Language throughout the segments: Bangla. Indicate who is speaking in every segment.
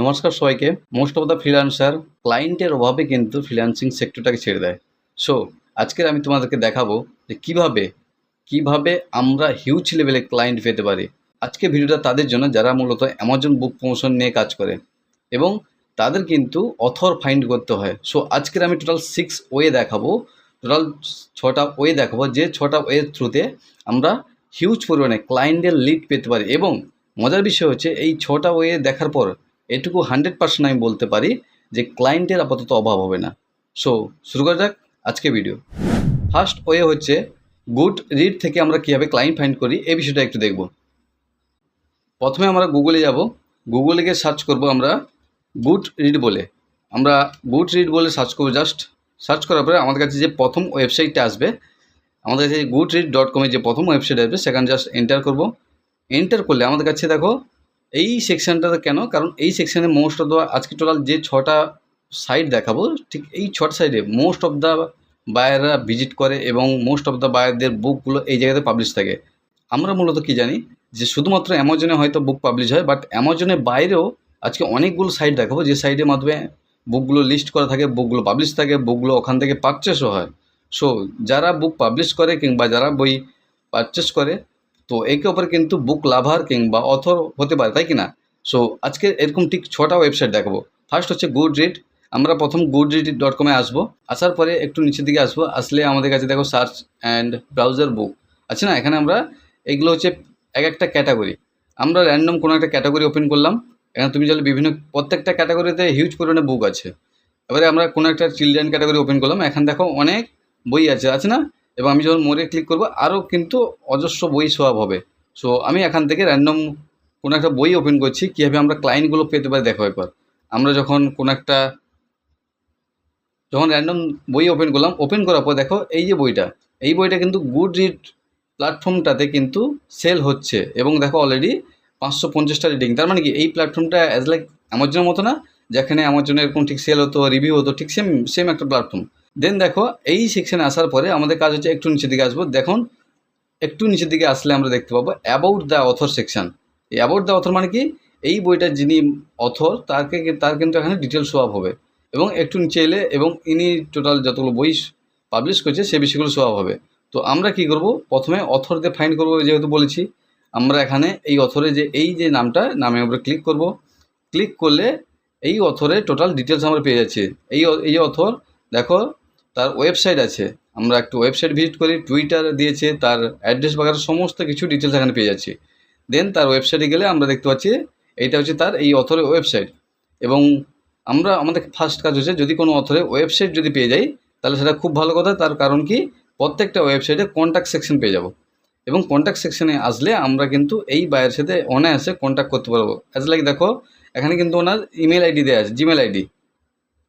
Speaker 1: নমস্কার সবাইকে। মোস্ট অফ দ্য ফ্রিল্যান্সার ক্লায়েন্টের অভাবে কিন্তু ফ্রিল্যান্সিং সেক্টরটাকে ছেড়ে দেয়। সো আজকের আমি তোমাদেরকে দেখাবো যে কীভাবে কীভাবে আমরা হিউজ লেভেলে ক্লায়েন্ট পেতে পারি। আজকে ভিডিওটা তাদের জন্য যারা মূলত অ্যামাজন বুক প্রমোশন নিয়ে কাজ করে এবং তাদের কিন্তু অথর ফাইন্ড করতে হয়। সো আজকের আমি টোটাল সিক্স ওয়ে দেখাবো টোটাল ছটা ওয়ে দেখাবো, যে ছটা ওয়ের থ্রুতে আমরা হিউজ পরিমাণে ক্লায়েন্টের লিড পেতে পারি এবং মজার বিষয় হচ্ছে এই ছটা ওয়ে দেখার পর এটুকু হান্ড্রেড পার্সেন্ট আমি বলতে পারি যে ক্লায়েন্টের আপাতত অভাব হবে না। সো শুরু করা যাক আজকে ভিডিও ফার্স্ট ওয়ে হচ্ছে গুড রিড থেকে আমরা কীভাবে ক্লায়েন্ট ফাইন্ড করি, এই বিষয়টা একটু দেখব। প্রথমে আমরা গুগলে যাব। গুগলে গিয়ে সার্চ করব আমরা গুড রিড বলে। আমরা গুড রিড বলে সার্চ করব জাস্ট সার্চ করার পরে আমাদের কাছে যে প্রথম ওয়েবসাইটটা আসবে, আমাদের কাছে গুড রিড ডট কমে যে প্রথম ওয়েবসাইট আসবে, সেখানে জাস্ট এন্টার করব। এন্টার করলে আমাদের কাছে দেখো এই সেকশনটাতে কেন? কারণ এই সেকশানে মোস্ট অফ দ্য আজকে টোটাল যে ছটা সাইট দেখাবো, ঠিক এই ছটা সাইডে মোস্ট অফ দ্য বায়াররা ভিজিট করে এবং মোস্ট অফ দ্য বায়ারদের বুকগুলো এই জায়গাতে পাবলিশ থাকে। আমরা মূলত কি জানি? যে শুধুমাত্র অ্যামাজনে হয়তো বুক পাবলিশ হয় বাট অ্যামাজনের বাইরেও আজকে অনেকগুলো সাইট দেখাবো, যে সাইটের মাধ্যমে বুকগুলো লিস্ট করা থাকে বুকগুলো পাবলিশ থাকে বুকগুলো ওখান থেকে পারচেসও হয়। সো যারা বুক পাবলিশ করে কিংবা যারা বই পারচেস করে তো একে অপরে কিন্তু বুক লাভার কিংবা অথর হতে পারে, তাই কি না? সো আজকে এরকম ঠিক ছটা ওয়েবসাইট দেখাবো। ফার্স্ট হচ্ছে গুড রিড আমরা প্রথম গুড রিড ডট কমে আসব। আসার পরে একটু নিচের দিকে আসব। আসলে আমাদের কাছে দেখো সার্চ অ্যান্ড ব্রাউজার বুক আছে না? এখানে আমরা এগুলো হচ্ছে এক একটা ক্যাটাগরি আমরা র্যান্ডম কোনো একটা ক্যাটাগরি ওপেন করলাম। এখানে তুমি চাইলে বিভিন্ন, প্রত্যেকটা ক্যাটাগরিতে হিউজ পরিমাণে বুক আছে। এবারে আমরা কোনো একটা চিলড্রেন ক্যাটাগরি ওপেন করলাম। এখানে দেখো অনেক বই আছে আছে না? এবং আমি যখন মোড়ে ক্লিক করব আরও কিন্তু অজস্র বই সোয়াব হবে। সো আমি এখান থেকে র্যান্ডম কোনো একটা বই ওপেন করছি, কীভাবে আমরা ক্লায়েন্টগুলো পেতে পারি দেখো একবার। আমরা যখন কোনো একটা, যখন র্যান্ডম বই ওপেন করলাম ওপেন করার পর দেখো এই যে বইটা, এই বইটা কিন্তু গুড রিড প্ল্যাটফর্মটাতে কিন্তু সেল হচ্ছে এবং দেখো অলরেডি পাঁচশো পঞ্চাশটা রিডিং তার মানে কি? এই প্ল্যাটফর্মটা অ্যাজ লাইক অ্যামাজনের মতো না, যেখানে অ্যামাজনের এরকম ঠিক সেল হতো রিভিউ হতো, ঠিক সেম সেম একটা প্ল্যাটফর্ম দেন দেখো, এই সেকশানে আসার পরে আমাদের কাজ হচ্ছে একটু নিচের দিকে আসব। দেখুন, একটু নিচের দিকে আসলে আমরা দেখতে পাবো অ্যাবাউট দ্য অথর সেকশন এই অ্যাবাউট দ্য অথর মানে কি? এই বইটার যিনি অথর তাকে তার কিন্তু এখানে ডিটেলস শো আপ হবে। এবং একটু নিচে এলে এবং ইনি টোটাল যতগুলো বই পাবলিশ করছে, সে বিষয়গুলো শো আপ হবে। তো আমরা কি করব? প্রথমে অথরকে ফাইন করব যেহেতু বলেছি। আমরা এখানে এই অথরে যে এই যে নামটা নামের উপরে ক্লিক করব। ক্লিক করলে এই অথরে টোটাল ডিটেলস আমরা পেয়ে যাচ্ছি। এই এই অথর দেখো তার ওয়েবসাইট আছে। আমরা একটু ওয়েবসাইট ভিজিট করি টুইটার দিয়েছে, তার অ্যাড্রেস বাগার সমস্ত কিছু ডিটেলস এখানে পেয়ে যাচ্ছি। দেন তার ওয়েবসাইটে গেলে আমরা দেখতে পাচ্ছি, এইটা হচ্ছে তার এই অথরের ওয়েবসাইট এবং আমরা, আমাদের ফার্স্ট কাজ হচ্ছে, যদি কোনো অথরের ওয়েবসাইট যদি পেয়ে যাই, তাহলে সেটা খুব ভালো কথা, তার কারণ কি, প্রত্যেকটা ওয়েবসাইটে কন্ট্যাক্ট সেকশন পেয়ে যাব। এবং কন্ট্যাক্ট সেকশনে আসলে আমরা কিন্তু এই বায়ের সাথে অনায়াসে কন্ট্যাক্ট করতে পারব। অ্যাজ লাইক দেখো, এখানে কিন্তু ওনার ইমেল আইডি দেওয়া আছে জিমেল আইডি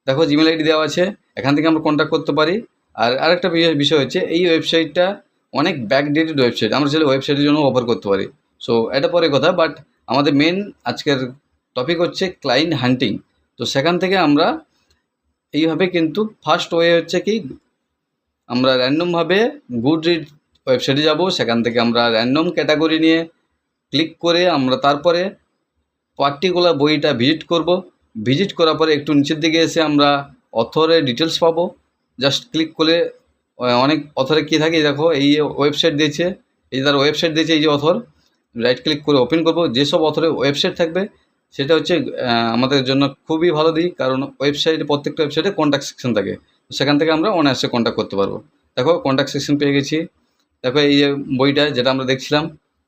Speaker 1: দেখো জিমেল আইডি দেওয়া আছে। এখান থেকে আমরা কন্ট্যাক্ট করতে পারি। আর আরেকটা বিষয় হচ্ছে, এই ওয়েবসাইটটা অনেক ব্যাকডেটেড ওয়েবসাইট আমরা সেটা ওয়েবসাইটের জন্য অফার করতে পারি। সো এটা পরে কথা বাট আমাদের মেন আজকের টপিক হচ্ছে ক্লায়েন্ট হান্টিং তো সেখান থেকে আমরা এইভাবে কিন্তু ফার্স্ট ওয়ে হচ্ছে কি, আমরা র্যান্ডমভাবে গুড রিড ওয়েবসাইটে যাব। সেখান থেকে আমরা র্যান্ডম ক্যাটাগরি নিয়ে ক্লিক করে আমরা তারপরে পার্টিকুলার বইটা ভিজিট করব। ভিজিট করার পরে একটু নিচের দিকে এসে আমরা অথরের ডিটেলস পাবো। জাস্ট ক্লিক করলে অনেক অথরে কী থাকে দেখো, এই ওয়েবসাইট দিয়েছে, এই যে তার ওয়েবসাইট দিয়েছে, এই যে অথর রাইট ক্লিক করে ওপেন করব। যেসব অথরের ওয়েবসাইট থাকবে, সেটা হচ্ছে আমাদের জন্য খুবই ভালো দিক, কারণ ওয়েবসাইটে প্রত্যেকটা ওয়েবসাইটে কন্ট্যাক্ট সেকশন থাকে। সেখান থেকে আমরা অনায়াসে কন্ট্যাক্ট করতে পারব। দেখো কন্ট্যাক্ট সেকশন পেয়ে গেছি। দেখো, এই যে বইটা, যেটা আমরা দেখছিলাম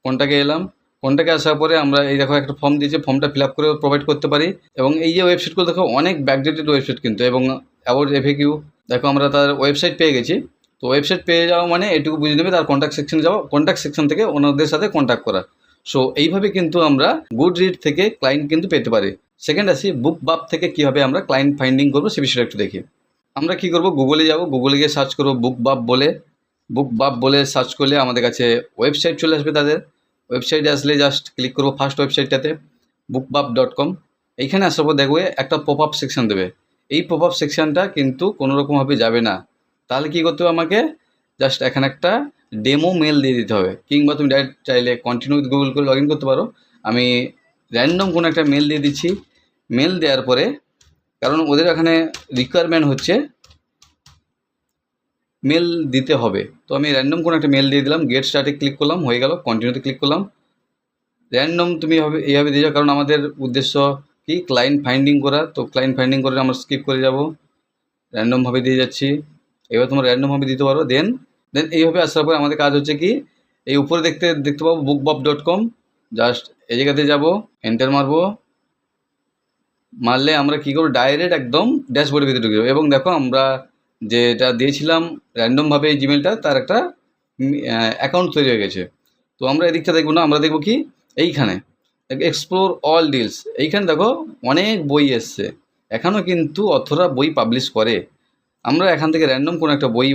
Speaker 1: কন্ট্যাক্টে এলাম? কন্ট্যাক্টে আসার পরে আমরা এই দেখো একটা ফর্ম দিয়েছে ফর্মটা ফিল আপ করে প্রোভাইড করতে পারি। এবং এই যে ওয়েবসাইটগুলো দেখো, অনেক ব্যাকডেটেড ওয়েবসাইট কিন্তু, এবং অ্যাবাউট এফএকিউ দেখো আমরা তার ওয়েবসাইট পেয়ে গেছি। তো ওয়েবসাইট পেয়ে যাওয়া মানে এটুকু বুঝে নেবে, তার কন্ট্যাক্ট সেকশনে যাওয়া কন্ট্যাক্ট সেকশন থেকে ওনাদের সাথে কন্ট্যাক্ট করা। সো এইভাবে কিন্তু আমরা গুড রিড থেকে ক্লায়েন্ট কিন্তু পেতে পারি। সেকেন্ড আসি বুক বাপ থেকে কীভাবে আমরা ক্লায়েন্ট ফাইন্ডিং করব, সে বিষয়টা একটু দেখি। আমরা কী করব গুগলে যাব গুগলে গিয়ে সার্চ করব বুক বাপ বলে। বুক বাপ বলে সার্চ করলে আমাদের কাছে ওয়েবসাইট চলে আসবে তাদের। ওয়েবসাইটে আসলে জাস্ট ক্লিক করব ফার্স্ট ওয়েবসাইটটাতে বুক বাপ ডট কম এইখানে আসার পর দেখবে একটা পপ আপ সেকশন দেবে। এই পপ আপ সেকশনটা কিন্তু কোনো রকমভাবে যাবে না। তাহলে কী করতে হবে আমাকে? জাস্ট এখানে একটা ডেমো মেল দিয়ে দিতে হবে। কিংবা তুমি ডাইরেক্ট চাইলে কন্টিনিউ গুগল করে লগ ইন করতে পারো। আমি র্যান্ডম কোনো একটা মেল দিয়ে দিচ্ছি। মেল দেওয়ার পরে, কারণ ওদের এখানে রিকোয়ারমেন্ট হচ্ছে মেল দিতে হবে। তো আমি র্যান্ডম কোনো একটা মেল দিয়ে দিলাম গেট স্টার্টে ক্লিক করলাম, হয়ে গেল কন্টিনিউতে ক্লিক করলাম। র্যান্ডম তুমি হবে এইভাবে দিয়ে যাও, কারণ আমাদের উদ্দেশ্য কি? ক্লায়েন্ট ফাইন্ডিং করা। তো ক্লায়েন্ট ফাইন্ডিং করে আমরা স্কিপ করে যাব। র্যান্ডমভাবে দিয়ে যাচ্ছি। এবার তোমরা র্যান্ডমভাবে দিতে পারো। দেন দেন এইভাবে আসার পরে আমাদের কাজ হচ্ছে কি? এই উপরে দেখতে দেখতে পাবো BookBub dot com just এই জায়গাতে যাব এন্টার মারবো। মারলে আমরা কী করব? ডাইরেক্ট একদম ড্যাশবোর্ডের ভিতরে ঢুকে যাব। এবং দেখো আমরা যেটা দিয়েছিলাম র্যান্ডমভাবে এই জিমেলটা তার একটা অ্যাকাউন্ট তৈরি হয়ে গেছে। তো আমরা এদিকটা দেখব না, আমরা দেখব কি? এইখানে। এক্সপ্লোর অল ডিলস এইখানে দেখো, অনেক বই এসছে। এখনও কিন্তু অথরা বই পাবলিশ করে। আমরা এখান থেকে র্যান্ডম কোনো একটা বই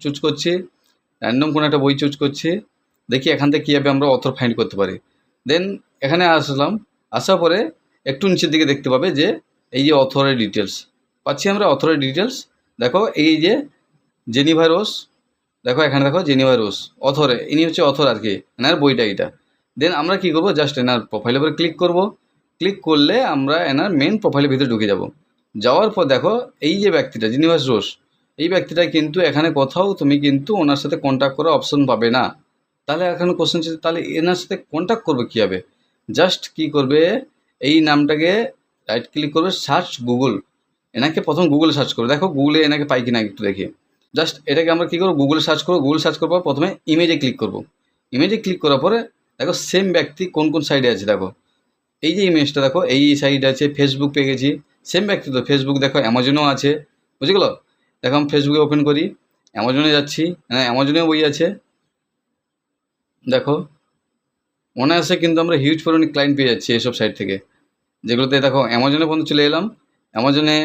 Speaker 1: চুজ করছি। র্যান্ডম কোনো একটা বই চুজ করছি। দেখি এখান থেকে কীভাবে আমরা অথর ফাইন্ড করতে পারি। দেন এখানে আসলাম। আসার পরে, একটু নিচের দিকে দেখতে পাবে যে, এই যে অথরের ডিটেলস পাচ্ছি আমরা অথরের ডিটেলস দেখো, এই যে জেনিভা রোস দেখো এখানে দেখো জেনিভা রোস অথরে, ইনি হচ্ছে অথর আর কি এনার বইটা এটা। দেন আমরা কী করব? জাস্ট এনার প্রোফাইলের উপরে ক্লিক করব। ক্লিক করলে আমরা এনার মেন প্রোফাইলের ভিতরে ঢুকে যাব। যাওয়ার পর দেখো, এই যে ব্যক্তিটা জিনিভাস রোস এই ব্যক্তিটা কিন্তু এখানে কোথাও তুমি কিন্তু ওনার সাথে কন্ট্যাক্ট করার অপশন পাবে না। তাহলে এখানে কোশ্চেন ছিল তাহলে এনার সাথে কন্ট্যাক্ট করবে কীভাবে? জাস্ট কি করবে? এই নামটাকে রাইট ক্লিক করবে সার্চ গুগল এনাকে প্রথম গুগলে সার্চ করবে দেখো গুগলে এনাকে পাই কিনা একটু দেখি। জাস্ট এটাকে আমরা কী করব? গুগলে সার্চ করব। গুগল সার্চ করব প্রথমে ইমেজে ক্লিক করব। ইমেজে ক্লিক করার পরে দেখো সেম ব্যক্তি কোন কোন সাইডে আছে দেখো। এই যে ইমেজটা দেখো, এই সাইড আছে ফেসবুক পেয়ে গেছি। সেম ব্যক্তি তো ফেসবুক দেখো অ্যামাজনও আছে। বুঝে গেলো? দেখো আমি ফেসবুকে ওপেন করি। অ্যামাজনে যাচ্ছি। হ্যাঁ অ্যামাজনেও বই আছে। দেখো, অনায়াসে কিন্তু আমরা হিউজ পরিমাণে ক্লায়েন্ট পেয়ে যাচ্ছি এইসব সাইট থেকে। যেগুলোতে দেখো অ্যামাজনে পর্যন্ত চলে এলাম। অ্যামাজনে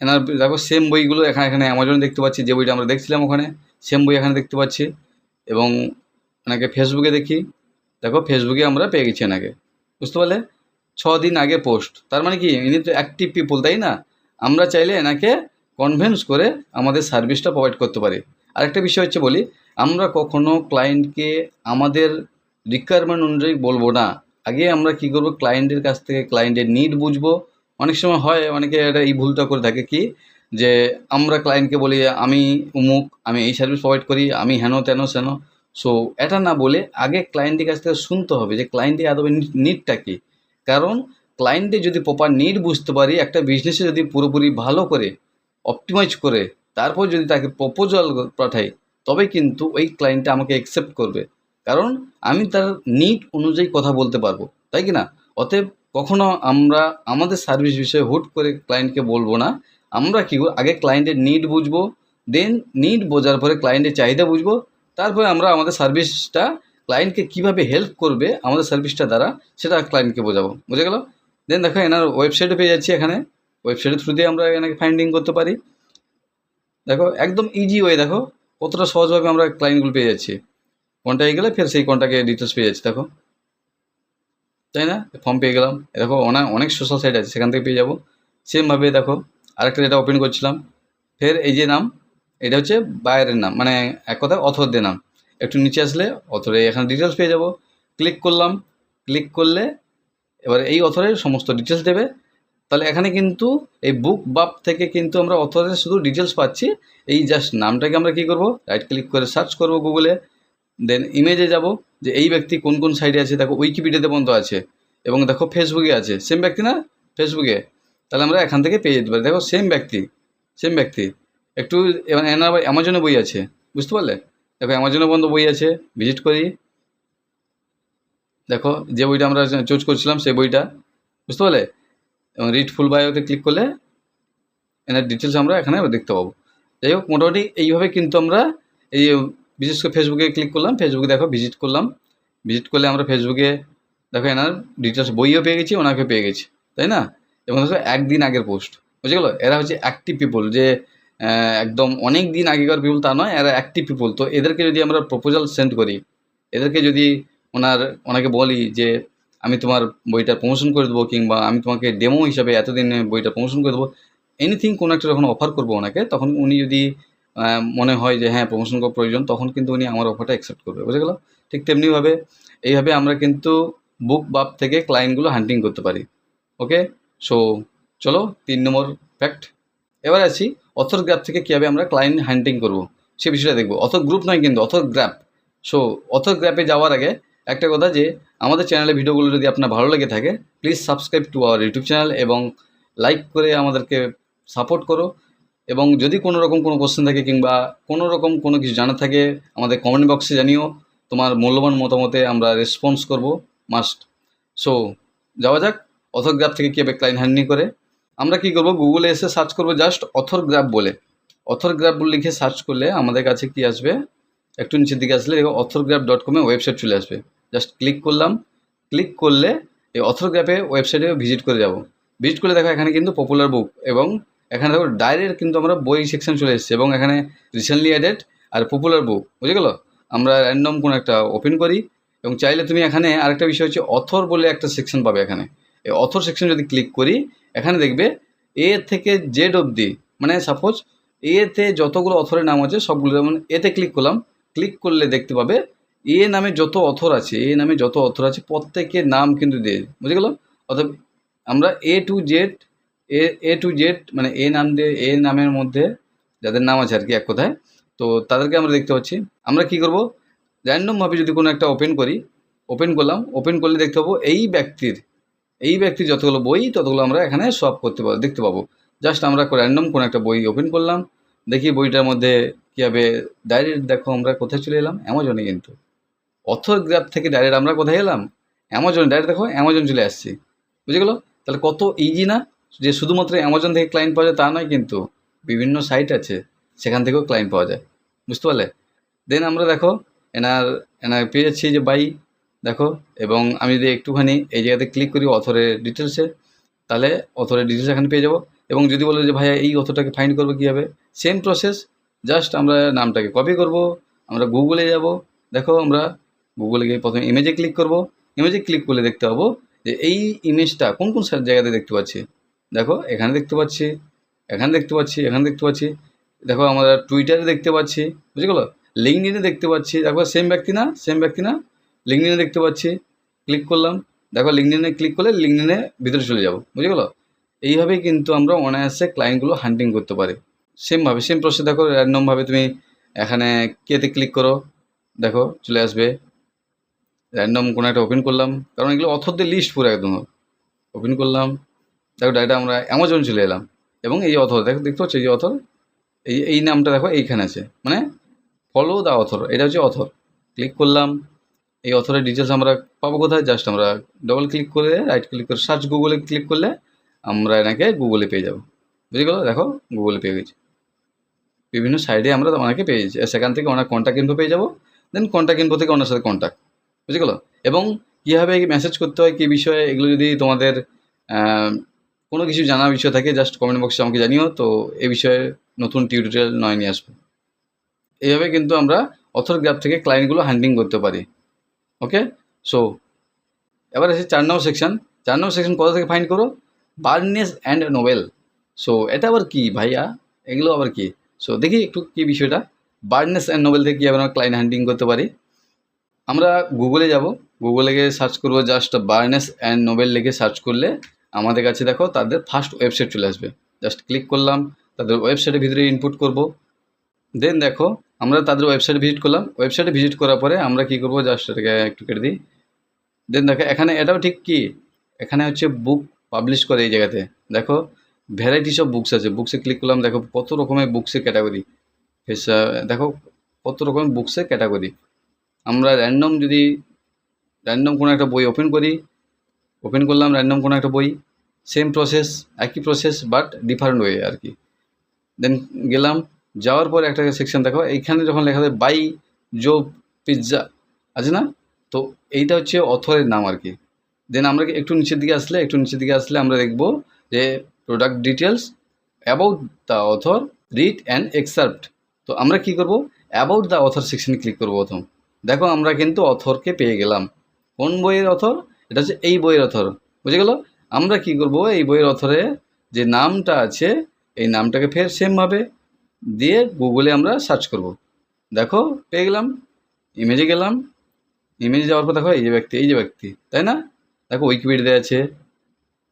Speaker 1: এনার দেখো সেম বইগুলো এখানে এখানে অ্যামাজনে দেখতে পাচ্ছি, যে বইটা আমরা দেখছিলাম ওখানে সেম বই এখানে দেখতে পাচ্ছি। এবং এনাকে ফেসবুকে দেখি। দেখো ফেসবুকে আমরা পেয়ে গেছি এনাকে। বুঝতে পারলে? ছ দিন আগে পোস্ট তার মানে কি? ইনি তো অ্যাক্টিভ পিপল তাই না? আমরা চাইলে এনাকে কনভেন্স করে আমাদের সার্ভিসটা প্রোভাইড করতে পারি। আরেকটা বিষয় হচ্ছে বলি, আমরা কখনো ক্লায়েন্টকে আমাদের রিকোয়ারমেন্ট অনুযায়ী বলব না। আগে আমরা কী করব? ক্লায়েন্টের কাছ থেকে ক্লায়েন্টের নিড বুঝব। অনেক সময় হয়, অনেকে এটা এই ভুলটা করে থাকে কি যে আমরা ক্লায়েন্টকে বলি, আমি উমুক, আমি এই সার্ভিস প্রোভাইড করি, আমি হেন, তেন, সেন। সো এটা না বলে আগে ক্লায়েন্টের কাছ থেকে শুনতে হবে যে ক্লায়েন্টের আদৌ নিডটা কী। কারণ ক্লায়েন্টে যদি প্রপার নিড বুঝতে পারি, একটা বিজনেসে যদি পুরোপুরি ভালো করে অপটিমাইজ করে, তারপর যদি তাকে প্রপোজাল পাঠাই, তবে কিন্তু ওই ক্লায়েন্টটা আমাকে অ্যাকসেপ্ট করবে। কারণ আমি তার নিড অনুযায়ী কথা বলতে পারব, তাই কি না? অতএব কখনো আমরা, আমাদের সার্ভিস বিষয়ে হুট করে ক্লায়েন্টকে বলব না। আমরা কী আগে ক্লায়েন্টের নিড বুঝব দেন নিড বোঝার পরে ক্লায়েন্টের চাহিদা বুঝব, তারপরে আমরা আমাদের সার্ভিসটা ক্লায়েন্টকে কীভাবে হেল্প করবে, আমাদের সার্ভিসটা দ্বারা সেটা ক্লায়েন্টকে বোঝাবো। বুঝে গেল? দেন দেখো, এনার ওয়েবসাইটে পেয়ে যাচ্ছি এখানে। ওয়েবসাইটের থ্রু দিয়ে আমরা এনাকে ফাইন্ডিং করতে পারি। দেখো, একদম ইজি ওয়ে দেখো। কতটা সহজভাবে আমরা ক্লায়েন্টগুলো পেয়ে যাচ্ছি। কন্ট্যাক্টে গেলে ফের সেই কন্ট্যাক্টে ডিটেলস পেয়ে যাচ্ছি, দেখো। তাই না? ফর্ম পেয়ে গেলাম। দেখো, অনেক অনেক সোশ্যাল সাইট আছে, সেখান থেকে পেয়ে যাব। সেমভাবে দেখো, আরেকটা যেটা ওপেন করছিলাম, ফের এই যে নাম, এটা হচ্ছে বায়ারের নাম মানে এক কথায় অথরদের নাম। একটু নিচে আসলে অথরে এখানে ডিটেলস পেয়ে যাব। ক্লিক করলাম ক্লিক করলে এবার এই অথরের সমস্ত ডিটেলস দেবে। তাহলে এখানে কিন্তু এই বুক বাপ থেকে কিন্তু আমরা অথরের শুধু ডিটেলস পাচ্ছি। এই জাস্ট নামটাকে আমরা কী করব? রাইট ক্লিক করে সার্চ করব গুগলে দেন ইমেজে যাব যে এই ব্যক্তি কোন কোন সাইডে আছে, দেখো উইকিপিডিয়াতে পর্যন্ত আছে এবং দেখো ফেসবুকে আছে। সেম ব্যক্তি না? ফেসবুকে তাহলে আমরা এখান থেকে পেয়ে যেতে পারি। দেখো সেম ব্যক্তি সেম ব্যক্তি। একটু এনার অ্যামাজনে বই আছে, বুঝতে পারলে? দেখো অ্যামাজনে পর্যন্ত বই আছে ভিজিট করি। দেখো যে বইটা আমরা চুজ করছিলাম, সেই বইটা, বুঝতে পারলে? এবং রিড ফুল বায়োতে ক্লিক করলে এনার ডিটেলস আমরা এখানে দেখতে পাবো। যাই হোক, মোটামুটি এইভাবে কিন্তু আমরা এই বিশেষ করে ফেসবুকে ক্লিক করলাম ফেসবুকে দেখো ভিজিট করলাম। ভিজিট করলে আমরা ফেসবুকে দেখো এনার ডিটেলস বইও পেয়ে গেছি ওনাকে পেয়ে গেছি, তাই না? এবং একদিন আগের পোস্ট বুঝে গেলো? এরা হচ্ছে অ্যাক্টিভ পিপল যে একদম অনেক দিন আগেকার পিপল তা নয়, এরা অ্যাক্টিভ পিপল তো এদেরকে যদি আমরা প্রপোজাল সেন্ড করি, এদেরকে যদি ওনার, ওনাকে বলি যে, আমি তোমার বইটা প্রমোশন করে দেবো কিংবা আমি তোমাকে ডেমো হিসাবে এতদিনে বইটা প্রমোশন করে দেবো এনিথিং কোনো একটা যখন অফার করব ওনাকে, তখন উনি যদি মনে হয় যে হ্যাঁ প্রমোশন করা প্রয়োজন, তখন কিন্তু উনি আমার অফারটা অ্যাকসেপ্ট করবে, বুঝে গেল? ঠিক তেমনিভাবে এইভাবে আমরা কিন্তু বুক বাপ থেকে ক্লায়েন্টগুলো হান্টিং করতে পারি ওকে সো চলো, তিন নম্বর ফ্যাক্ট এবার আছি অথর গ্রাফ থেকে কীভাবে আমরা ক্লায়েন্ট হান্টিং করব, সে বিষয়টা দেখব। অথর গ্রুপ নয় কিন্তু অথর গ্রাফ সো অথর গ্রাফে যাওয়ার আগে একটা কথা যে, আমাদের চ্যানেলে ভিডিওগুলো যদি আপনার ভালো লেগে থাকে please subscribe to our YouTube channel এবং লাইক করে আমাদেরকে সাপোর্ট করো। এবং যদি কোনো রকম কোনো কোশ্চেন থাকে কিংবা কোনো রকম কোনো কিছু জানা থাকে, আমাদের কমেন্ট বক্সে জানিও। তোমার মূল্যবান মতামতে আমরা রেসপন্স করব মাস্ট সো যাওয়া যাক অথর গ্রাফ থেকে কীভাবে ক্লাইন্ট হ্যান্ডলিং করে। আমরা কি করব? গুগলে এসে সার্চ করব জাস্ট অথর গ্রাফ বলে। অথর গ্রাফ বলে লিখে সার্চ করলে আমাদের কাছে কি আসবে? একটু নিচের দিকে আসলে দেখো অথর গ্রাফ ডট কমে ওয়েবসাইট চলে আসবে। জাস্ট ক্লিক করলাম। ক্লিক করলে এই অথর গ্রাফে ওয়েবসাইটে ভিজিট করে যাব। ভিজিট করলে দেখো এখানে কিন্তু পপুলার বুক এবং এখানে দেখো ডাইরেক্ট কিন্তু আমরা বই সেকশন চলে এসেছে এবং এখানে রিসেন্টলি অ্যাডেড আর পপুলার বুক বুঝে গেলো? আমরা র্যান্ডম কোনো একটা ওপেন করি এবং চাইলে তুমি এখানে আরেকটা বিষয় হচ্ছে অথর বলে একটা সেকশন পাবে এখানে। এই অথর সেকশন যদি ক্লিক করি, এখানে দেখবে এ থেকে জেড অবধি মানে সাপোজ এতে যতগুলো অথরের নাম আছে সবগুলো, যেমন এতে ক্লিক করলাম ক্লিক করলে দেখতে পাবে এ নামে যত অথর আছে এ নামে যত অথর আছে, প্রত্যেকের নাম কিন্তু দিয়ে, বুঝে গেল? অর্থাৎ আমরা A to Z A A to Z মানে এ নাম দিয়ে, এ নামের মধ্যে যাদের নাম আছে আর কি এক কথায়, তো তাদেরকে আমরা দেখতে পাচ্ছি। আমরা কি করব? র্যান্ডমভাবে যদি কোনো একটা ওপেন করি ওপেন করলাম ওপেন করলে দেখতে পাবো এই ব্যক্তির এই ব্যক্তির যতগুলো বই, ততগুলো আমরা এখানে সব করতে পারব দেখতে পাবো। জাস্ট আমরা র্যান্ডম কোনো একটা বই ওপেন করলাম, দেখি বইটার মধ্যে কী হবে ডাইরেক্ট দেখো আমরা কোথায় চলে এলাম? অ্যামাজনে কিন্তু। অথর গ্রাফ থেকে ডাইরেক্ট আমরা কোথায় এলাম? অ্যামাজন ডাইরেক্ট দেখো অ্যামাজন চলে আসছি। বুঝে গেলো? তাহলে কত ইজি না? যে শুধুমাত্র অ্যামাজন থেকে ক্লায়েন্ট পাওয়া যায় তা নয় কিন্তু বিভিন্ন সাইট আছে, সেখান থেকেও ক্লায়েন্ট পাওয়া যায়। বুঝতে পারলে? দেন আমরা দেখো, এনার এনার পেয়ে যাচ্ছি যে বাই দেখো, এবং আমি যদি একটুখানি এই জায়গাতে ক্লিক করি অথরের ডিটেলসে তাহলে অথরের ডিটেলস এখানে পেয়ে যাব। এবং যদি বলো যে ভাইয়া এই অথরটাকে ফাইন্ড করব কীভাবে? সেম প্রসেস জাস্ট আমরা নামটাকে কপি করব, আমরা গুগলে যাব, দেখো আমরা গুগলে গিয়ে প্রথমে ইমেজে ক্লিক করব। ইমেজে ক্লিক করলে দেখতে পাবো যে এই ইমেজটা কোন কোন জায়গাতে দেখতে পাচ্ছি? দেখো, এখানে দেখতে পাচ্ছি, এখানে দেখতে পাচ্ছি, এখানে দেখতে পাচ্ছি। দেখো, আমরা টুইটারে দেখতে পাচ্ছি, বুঝে গেলো? লিঙ্কডিনে দেখতে পাচ্ছি। দেখো সেম ব্যক্তি না? সেম ব্যক্তি না? লিঙ্কডিনে দেখতে পাচ্ছি। ক্লিক করলাম। দেখো লিঙ্কডিনে ক্লিক করলে লিঙ্কডিনে ভিতরে চলে যাব, বুঝে গেলো? এইভাবেই কিন্তু আমরা অনায়াসে ক্লায়েন্টগুলো হান্টিং করতে পারি। সেমভাবে সেম প্রসেস দেখো র্যান্ডমভাবে তুমি এখানে কেতে ক্লিক করো। দেখো, চলে আসবে। র্যান্ডম কোনো একটা ওপেন করলাম। কারণ এগুলো অথরদের লিস্ট পুরো একদম। ওপেন করলাম। দেখো ডাইরেক্ট আমরা অ্যামাজন চলে এলাম। এবং এই অথর দেখো, দেখতে পাচ্ছ এই যে অথর এই এই নামটা দেখো, এইখানে আছে। মানে ফলো দ্য অথর এটা হচ্ছে অথর ক্লিক করলাম, এই অথরের ডিটেলস আমরা পাবো কোথায়? জাস্ট আমরা ডবল ক্লিক করে রাইট ক্লিক করে সার্চ গুগলে ক্লিক করলে আমরা এনাকে গুগলে পেয়ে যাব। বুঝে গেলো? দেখো গুগলে পেয়ে গেছি। বিভিন্ন সাইডে আমরা ওনাকে পেয়ে যাচ্ছি সেখান থেকে ওনার কন্ট্যাক্ট ইনফো পেয়ে যাব। দেন কন্ট্যাক্ট ইনফো থেকে ওনার সাথে কন্ট্যাক্ট বুঝে গেলো? এবং কীভাবে মেসেজ করতে হয়, কী বিষয়ে, এগুলো যদি তোমাদের কোনো কিছু জানার বিষয় থাকে জাস্ট কমেন্ট বক্সে আমাকে জানিও। তো এ বিষয়ে নতুন টিউটোরিয়াল নয়, নিয়ে আসব। এইভাবে কিন্তু আমরা অথর গ্রাফ থেকে ক্লায়েন্টগুলো হ্যান্ডলিং করতে পারি। ওকে সো এবার আছে চার নম্বর সেকশন চার নম্বর সেকশন কোথা থেকে ফাইন্ড করো? বার্নেস অ্যান্ড নোবেল সো এটা আবার কি ভাইয়া? এগুলো আবার কি? সো দেখি একটু কি বিষয়টা। বার্নেস অ্যান্ড নোবেল থেকে কীভাবে আমরা ক্লায়েন্ট হ্যান্ডলিং করতে পারি। আমরা গুগলে যাব। গুগলে গিয়ে সার্চ করব জাস্ট বার্নেস অ্যান্ড নোবেল লিখে সার্চ করলে আমাদের কাছে দেখো তাদের ফার্স্ট ওয়েবসাইট চলে আসবে। জাস্ট ক্লিক করলাম, তাদের ওয়েবসাইটের ভিতরে ইনপুট করব। দেন দেখো, আমরা তাদের ওয়েবসাইট ভিজিট করলাম। ওয়েবসাইটে ভিজিট করার পরে আমরা কী করব? জাস্ট এটাকে একটু কেটে দিই। দেন দেখো, এখানে এটাও ঠিক কি? এখানে হচ্ছে বুক পাবলিশ করে এই জায়গাতে। দেখো ভ্যারাইটিস অফ বুকস আছে। বুকসে ক্লিক করলাম, দেখো কত রকমের বুকসের ক্যাটাগরি দেখো কত রকমের বুকসের ক্যাটাগরি আমরা র্যান্ডম যদি র্যান্ডম কোনো একটা বই ওপেন করি ওপেন করলাম র্যান্ডম কোনো একটা বই সেম প্রসেস একই প্রসেস বাট ডিফারেন্ট ওয়ে আর কি। দেন গেলাম, যাওয়ার পর একটা সেকশন দেখো, এইখানে যখন লেখা থাকে বাই জো পিৎজা আছে না? তো এইটা হচ্ছে অথরের নাম আর কি। দেন আমরা একটু নিচের দিকে আসলে, একটু নিচের দিকে আসলে আমরা দেখব যে product details about the author read and excerpt তো আমরা কি করব? অ্যাবাউট দ্য অথর সেকশনে ক্লিক করব প্রথম। দেখো আমরা কিন্তু অথরকে পেয়ে গেলাম। কোন বইয়ের অথর এটা হচ্ছে এই বইয়ের অথর। বুঝে গেল? আমরা কি করব? এই বইয়ের অথরে যে নামটা আছে, এই নামটাকে ফের সেম সেমভাবে দিয়ে গুগলে আমরা সার্চ করব। দেখো, পেয়ে গেলাম ইমেজে গেলাম। ইমেজে যাওয়ার পর দেখো, এই যে ব্যক্তি, এই যে ব্যক্তি, তাই না? দেখো উইকিপিডিয়া আছে।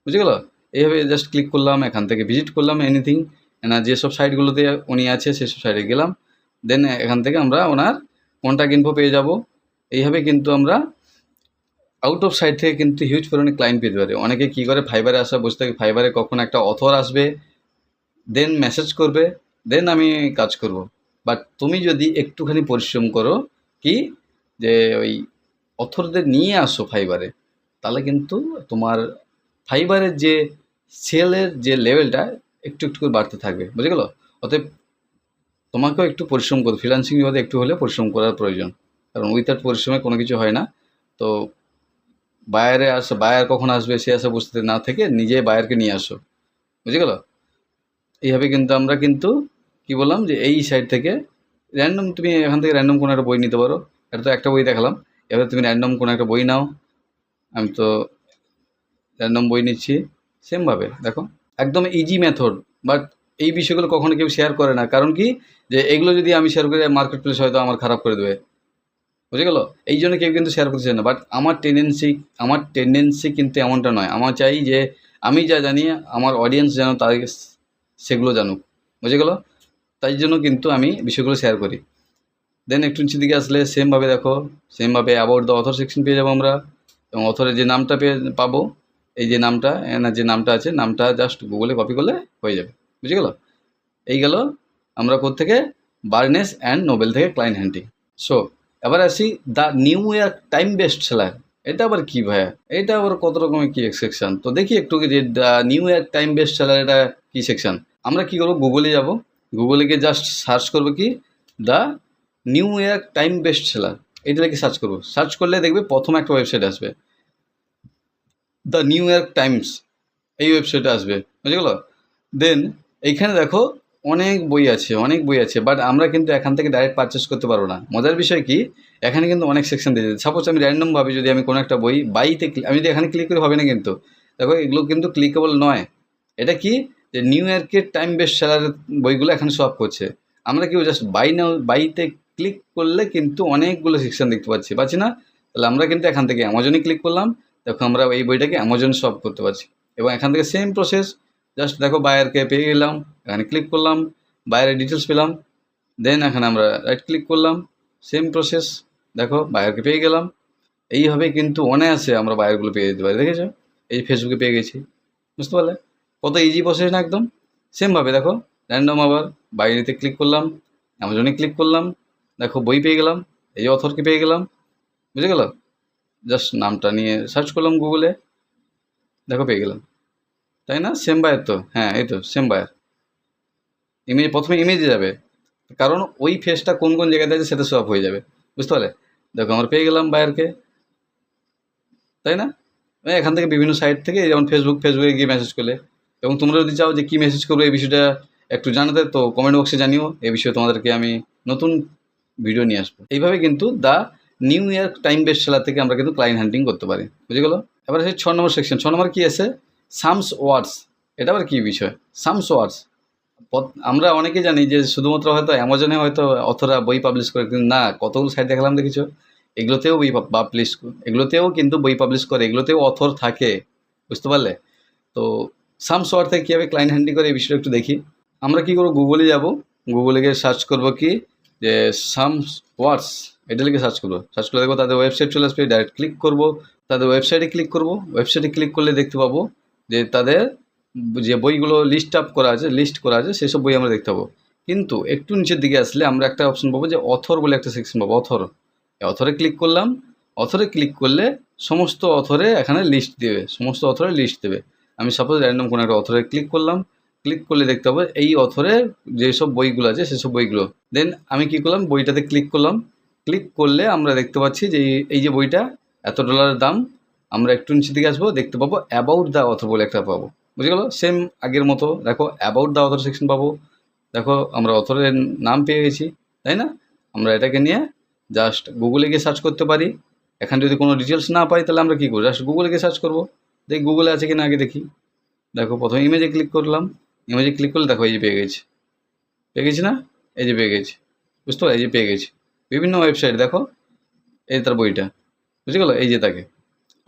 Speaker 1: বুঝে গেল? এইভাবে জাস্ট ক্লিক করলাম, এখান থেকে ভিজিট করলাম এনিথিং না যেসব সাইটগুলোতে উনি আছে সেসব সাইটে গেলাম। দেন এখান থেকে আমরা ওনার কন্ট্যাক্ট ইনফো পেয়ে যাব। এইভাবে কিন্তু আমরা আউট অফ সাইট থেকে কিন্তু হিউজ পরিমাণে ক্লায়েন্ট পেতে পারে। অনেকে কী করে? ফাইবারে আসা, বসে থাকে ফাইবারে কখন একটা অথর আসবে দেন মেসেজ করবে দেন আমি কাজ করব। বাট তুমি যদি একটুখানি পরিশ্রম করো, কি? যে ওই অথরদের নিয়ে আসো ফাইবারে তাহলে কিন্তু তোমার ফাইবারের যে সেলের যে লেভেলটা একটু একটু করে বাড়তে থাকবে। বুঝে গেলো? অতএব তোমাকেও একটু পরিশ্রম করো ফ্রিলান্সিং জগতে একটু হলে পরিশ্রম করার প্রয়োজন। কারণ উইথাউট পরিশ্রমে কোনো কিছু হয় না। তো বায়ারে আসো, বায়ার কখন আসবে সে আসে বুঝতে না থেকে নিজে বায়ারকে নিয়ে আসো। বুঝে গেলো? এইভাবে কিন্তু আমরা কিন্তু কি বললাম যে এই সাইড থেকে র্যান্ডম তুমি এখান থেকে র্যান্ডম কোনো একটা বই নিতে পারো। এটা তো একটা বই দেখালাম। এবার তুমি র্যান্ডম কোনো একটা বই নাও। আমি তো র্যান্ডম বই নিচ্ছি। সেমভাবে দেখো। একদম ইজি মেথড বাট এই বিষয়গুলো কখনো কেউ শেয়ার করে না। কারণ কি? যে এগুলো যদি আমি শেয়ার করে মার্কেট প্লেস হয়তো আমার খারাপ করে দেবে। বুঝে গেলো? এই জন্য কেউ কিন্তু শেয়ার করতে চায় না। বাট আমার টেন্ডেন্সি আমার টেন্ডেন্সি কিন্তু এমনটা নয়। আমার চাই যে, আমি যা জানি, আমার অডিয়েন্স যেন তার সেগুলো জানুক। বুঝে গেলো? তাই জন্য কিন্তু আমি বিষয়গুলো শেয়ার করি। দেন একটু নিচের দিকে আসলে সেমভাবে দেখো। সেমভাবে অ্যাবাউট দ্য অথর সেকশন পেয়ে যাব আমরা। এবং অথরের যে নামটা পেয়ে পাবো, এই যে নামটা, এনার যে নামটা আছে, নামটা জাস্ট গুগলে কপি করলে হয়ে যাবে। বুঝে গেল? এই গেল আমরা থেকে বার্নেস অ্যান্ড নোবেল থেকে ক্লাইন হ্যান্ডিং সো এবার আসি the New Year time best seller. এটা আবার কি ভাইয়া? এটা আবার কত রকমের কি সেকশন তো দেখি একটু যে New Year time best seller এটা কি সেকশন আমরা কি করব? গুগলে যাব। গুগলে গিয়ে জাস্ট সার্চ করব কি? The New Year time best seller. এটা লিখে সার্চ করব। সার্চ করলে দেখবে প্রথম একটা ওয়েবসাইট আসবে। দ্য নিউ ইয়র্ক টাইমস, এই ওয়েবসাইটে আসবে। বুঝে গেলো? দেন এইখানে দেখো অনেক বই আছে, অনেক বই আছে বাট আমরা কিন্তু এখান থেকে ডাইরেক্ট পারচেস করতে পারব না। মজার বিষয় কি, এখানে কিন্তু অনেক সেকশন দিয়ে সাপোজ আমি র্যান্ডমভাবে যদি আমি কোনো একটা বই বাইতে আমি যদি এখানে ক্লিক করে, হবে না কিন্তু। দেখো, এগুলো কিন্তু ক্লিকেবল নয়। এটা কি, যে নিউ ইয়র্কের টাইম বেস্ট সেলারের বইগুলো এখানে সব করছে। আমরা কেউ জাস্ট বাই নাও বাইতে ক্লিক করলে কিন্তু অনেকগুলো সেকশন দেখতে পাচ্ছি। পাচ্ছি না? তাহলে আমরা কিন্তু এখান থেকে অ্যামাজনে ক্লিক করলাম। দেখো, আমরা এই বইটাকে অ্যামাজন শপ করতে পারছি। এবং এখান থেকে সেম প্রসেস জাস্ট দেখো বায়ারকে পেয়ে গেলাম, এখানে ক্লিক করলাম বায়ারের ডিটেলস পেলাম দেন এখানে আমরা রাইট ক্লিক করলাম সেম প্রসেস দেখো বায়ারকে পেয়ে গেলাম। এইভাবে কিন্তু অনায়াসে আমরা বায়ারগুলো পেয়ে যেতে পারি, দেখেছ? এই ফেসবুকে পেয়ে গেছি, বুঝতে পারলে? কত ইজি প্রসেস না একদম? সেমভাবে দেখো র্যান্ডম আবার বাইরেতে ক্লিক করলাম অ্যামাজনে ক্লিক করলাম, দেখো বই পেয়ে গেলাম, এই অথরকে পেয়ে গেলাম, বুঝে গেল? জাস্ট নামটা নিয়ে সার্চ করলাম গুগলে দেখো পেয়ে গেলাম। তাই না? সেম বায়ার তো। হ্যাঁ এই তো সেম বায়ার ইমেজ প্রথমে ইমেজে যাবে। কারণ ওই ফেসটা কোন কোন জায়গাতে আছে সেটা সব হয়ে যাবে। বুঝতে পারলে? দেখো, আমরা পেয়ে গেলাম বায়ারকে তাই না? এখান থেকে বিভিন্ন সাইট থেকে যেমন ফেসবুক ফেসবুকে গিয়ে মেসেজ করলে। এবং তোমরা যদি চাও যে কী মেসেজ করব এই বিষয়টা একটু জানাতে, তো কমেন্ট বক্সে জানিও। এই বিষয়ে তোমাদেরকে আমি নতুন ভিডিও নিয়ে আসব। এইভাবে কিন্তু the New Year time best seller থেকে আমরা কিন্তু ক্লাইন্ট হান্টিং করতে পারি। বুঝে গেলো? এবার আছে ছ নম্বর সেকশন ছ নম্বর কী আছে? সামস ওয়ার্ডস, এটা আবার কী বিষয়? সামস ওয়ার্ডস। আমরা অনেকে জানি যে শুধুমাত্র হয়তো অ্যামাজনে হয়তো অথরা বই পাবলিশ করে, কিন্তু না, কতগুলো সাইট দেখালাম দেখেছ? এগুলোতেও বই পাবলিশ এগুলোতেও কিন্তু বই পাবলিশ করে, এগুলোতেও অথর থাকে, বুঝতে পারলে? তো সামস ওয়ার্ড থেকে কীভাবে ক্লাইন্ট হ্যান্ডিং করে, এই বিষয়টা একটু দেখি। আমরা কী করব? গুগলে যাব। গুগলে গিয়ে সার্চ করব কি? যে সামস ওয়ার্ডস, এটা লিখে সার্চ করব। সার্চ করে দেখব, তাদের ওয়েবসাইট চলে আসবে ডাইরেক্ট ক্লিক করব। তাদের ওয়েবসাইটে ক্লিক করব। ওয়েবসাইটে ক্লিক করলে দেখতে পাবো যে তাদের যে বইগুলো লিস্ট আপ করা আছে লিস্ট করা আছে, সেসব বই আমরা দেখতে পাবো। কিন্তু একটু নিচের দিকে আসলে আমরা একটা অপশন পাবো যে অথর বলে একটা সেকশন পাবো অথর অথরে ক্লিক করলাম অথরে ক্লিক করলে সমস্ত অথরে এখানে লিস্ট দেবে, সমস্ত অথরে লিস্ট দেবে। আমি সাপোজ র্যান্ডম কোনো একটা অথরে ক্লিক করলাম ক্লিক করলে দেখতে পাবো এই অথরের যেসব বইগুলো আছে, সেসব বইগুলো। দেন আমি কি করলাম, বইটাতে ক্লিক করলাম। ক্লিক করলে আমরা দেখতে পাচ্ছি যে এই যে বইটা এত ডলারের দাম আমরা একটু নিচে দিকে আসব, দেখতে পাবো অ্যাবাউট দ্য অথর বলে একটা পাবো। বুঝে গেলো? সেম আগের মতো, দেখো অ্যাবাউট দ্য অথর সেকশন পাবো। দেখো আমরা অথরের নাম পেয়ে গেছি, তাই না? আমরা এটাকে নিয়ে জাস্ট গুগলে গিয়ে সার্চ করতে পারি। এখানে যদি কোনো ডিটেলস না পাই, তাহলে আমরা কী করব? জাস্ট গুগলে গিয়ে সার্চ করব। দেখি গুগলে আছে কি না আগে দেখি। দেখো প্রথমে ইমেজে ক্লিক করলাম। ইমেজে ক্লিক করলে দেখো এই যে পেয়ে গেছি। পেয়ে গেছি না? এই যে পেয়ে গেছি। বুঝতে পারো এই যে পেয়ে গেছি। বিভিন্ন ওয়েবসাইট দেখো। এই তার বইটা। বুঝে গেলো? এই যে তাকে।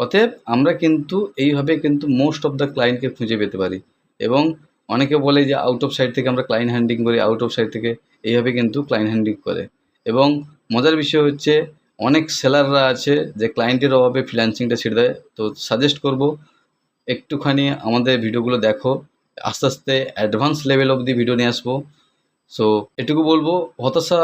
Speaker 1: অতএব আমরা কিন্তু এইভাবে কিন্তু মোস্ট অফ দ্য ক্লায়েন্টকে খুঁজে পেতে পারি। এবং অনেকে বলে যে আউট অফ সাইড থেকে আমরা ক্লায়েন্ট হ্যান্ডিং করি আউট অফ সাইড থেকে এইভাবে কিন্তু ক্লায়েন্ট হ্যান্ডিং করে। এবং মজার বিষয় হচ্ছে অনেক সেলাররা আছে যে ক্লায়েন্টের অভাবে ফ্রিল্যান্সিংটা ছেড়ে দেয়। তো সাজেস্ট করব, একটুখানি আমাদের ভিডিওগুলো দেখো। আস্তে আস্তে অ্যাডভান্স লেভেল অবধি ভিডিও নিয়ে আসব। সো এটুকু বলব, হতাশা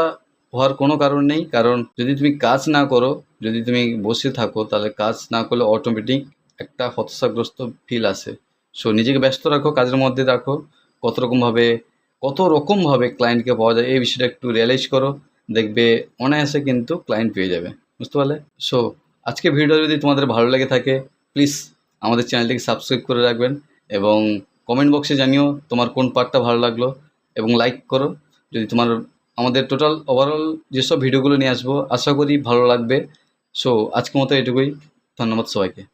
Speaker 1: হওয়ার কোনো কারণ নেই, কারণ যদি তুমি কাজ না করো, যদি তুমি বসে থাকো, তাহলে কাজ না করলে অটোমেটিক একটা হতাশাগ্রস্ত ফিল আসে। সো নিজেকে ব্যস্ত রাখো, কাজের মধ্যে রাখো কত রকমভাবে কত রকমভাবে ক্লায়েন্টকে পাওয়া যায়, এই বিষয়টা একটু রিয়েলাইজ করো, দেখবে অনায়াসে কিন্তু ক্লায়েন্ট পেয়ে যাবে। বুঝতে পারলে? সো আজকে ভিডিও যদি তোমাদের ভালো লেগে থাকে প্লিজ আমাদের চ্যানেলটিকে সাবস্ক্রাইব করে রাখবেন এবং কমেন্ট বক্সে জানিও তোমার কোন পার্টটা ভালো লাগল এবং লাইক করো। যদি তোমার আমাদের টোটাল ওভারঅল যেসব ভিডিওগুলো নিয়ে আসব, আশা করি ভালো লাগবে। সো আজকের মতো এটুকুই। ধন্যবাদ সবাইকে।